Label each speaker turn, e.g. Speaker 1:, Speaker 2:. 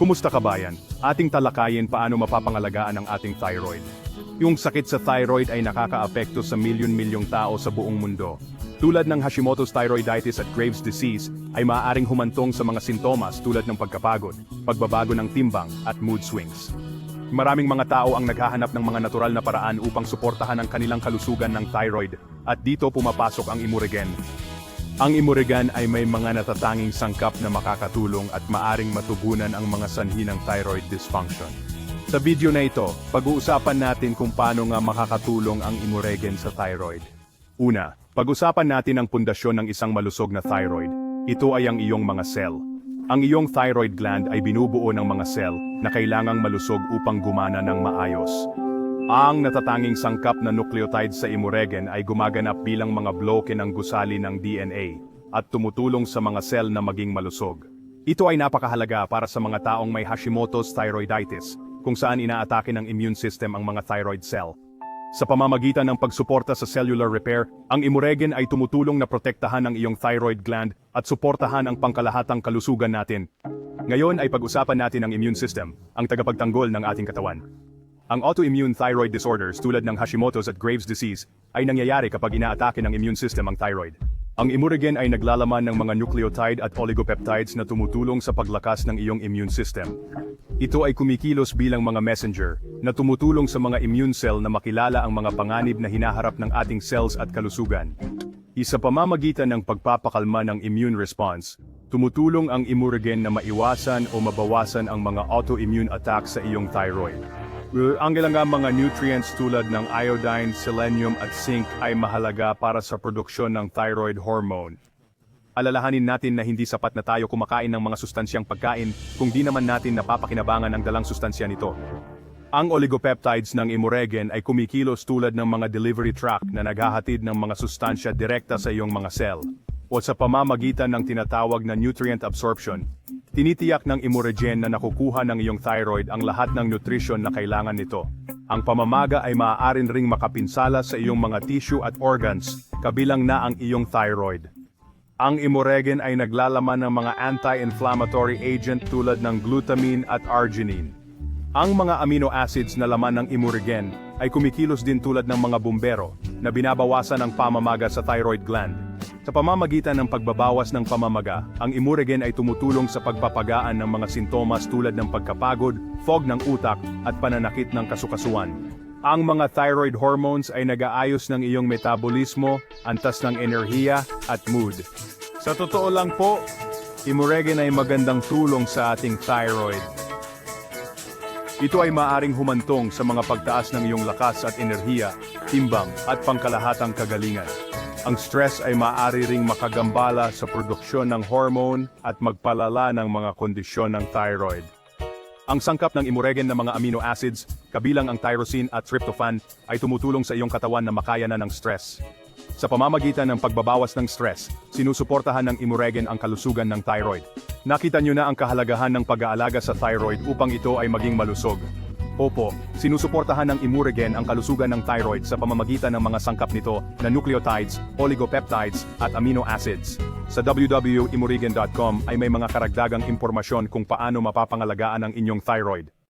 Speaker 1: Kumusta kabayan? Ating talakayin paano mapapangalagaan ang ating thyroid. Yung sakit sa thyroid ay nakakaapekto sa milyon-milyong tao sa buong mundo. Tulad ng Hashimoto's thyroiditis at Graves' disease, ay maaaring humantong sa mga sintomas tulad ng pagkapagod, pagbabago ng timbang, at mood swings. Maraming mga tao ang naghahanap ng mga natural na paraan upang suportahan ang kanilang kalusugan ng thyroid, at dito pumapasok ang Imuregen. Ang Imurigan ay may mga natatanging sangkap na makakatulong at maaring matugunan ang mga sanhi ng thyroid dysfunction. Sa video na ito, pag-uusapan natin kung paano nga makakatulong ang Imuregen sa thyroid. Una, pag-usapan natin ang pundasyon ng isang malusog na thyroid. Ito ay ang iyong mga cell. Ang iyong thyroid gland ay binubuo ng mga cell na kailangang malusog upang gumana ng maayos. Ang natatanging sangkap na nucleotide sa imuregen ay gumaganap bilang mga bloke ng gusali ng DNA at tumutulong sa mga cell na maging malusog. Ito ay napakahalaga para sa mga taong may Hashimoto's thyroiditis, kung saan inaatake ng immune system ang mga thyroid cell. Sa pamamagitan ng pagsuporta sa cellular repair, ang imuregen ay tumutulong na protektahan ang iyong thyroid gland at suportahan ang pangkalahatang kalusugan natin. Ngayon ay pag-usapan natin ang immune system, ang tagapagtanggol ng ating katawan. Ang autoimmune thyroid disorders tulad ng Hashimoto's at Graves' disease ay nangyayari kapag inaatake ng immune system ang thyroid. Ang imuregen ay naglalaman ng mga nucleotide at oligopeptides na tumutulong sa paglakas ng iyong immune system. Ito ay kumikilos bilang mga messenger na tumutulong sa mga immune cell na makilala ang mga panganib na hinaharap ng ating cells at kalusugan. Isa pamamagitan ng pagpapakalma ng immune response, tumutulong ang imuregen na maiwasan o mabawasan ang mga autoimmune attacks sa iyong thyroid. Ang kailangan mga nutrients tulad ng iodine, selenium at zinc ay mahalaga para sa produksyon ng thyroid hormone. Alalahanin natin na hindi sapat na tayo kumakain ng mga sustansyang pagkain kung di naman natin napapakinabangan ang dalang sustansya nito. Ang oligopeptides ng imuregen ay kumikilos tulad ng mga delivery truck na naghahatid ng mga sustansya direkta sa iyong mga cell o sa pamamagitan ng tinatawag na nutrient absorption. Tinitiyak ng imuregen na nakukuha ng iyong thyroid ang lahat ng nutrisyon na kailangan nito. Ang pamamaga ay maaaring ring makapinsala sa iyong mga tissue at organs, kabilang na ang iyong thyroid. Ang imuregen ay naglalaman ng mga anti-inflammatory agent tulad ng glutamine at arginine. Ang mga amino acids na laman ng imuregen ay kumikilos din tulad ng mga bumbero na binabawasan ang pamamaga sa thyroid gland. Sa pamamagitan ng pagbabawas ng pamamaga, ang imuregen ay tumutulong sa pagpapagaan ng mga sintomas tulad ng pagkapagod, fog ng utak, at pananakit ng kasukasuan. Ang mga thyroid hormones ay nag-aayos ng iyong metabolismo, antas ng enerhiya, at mood. Sa totoo lang po, imuregen ay magandang tulong sa ating thyroid. Ito ay maaring humantong sa mga pagtaas ng iyong lakas at enerhiya, timbang at pangkalahatang kagalingan. Ang stress ay maaari ring makagambala sa produksyon ng hormone at magpalala ng mga kondisyon ng thyroid. Ang sangkap ng imuregen na mga amino acids, kabilang ang tyrosine at tryptophan, ay tumutulong sa iyong katawan na makaya na ng stress. Sa pamamagitan ng pagbabawas ng stress, sinusuportahan ng imuregen ang kalusugan ng thyroid. Nakita niyo na ang kahalagahan ng pag-aalaga sa thyroid upang ito ay maging malusog. Opo, sinusuportahan ng imuregen ang kalusugan ng thyroid sa pamamagitan ng mga sangkap nito na nucleotides, oligopeptides, at amino acids. Sa www.imurigen.com ay may mga karagdagang impormasyon kung paano mapapangalagaan ang inyong thyroid.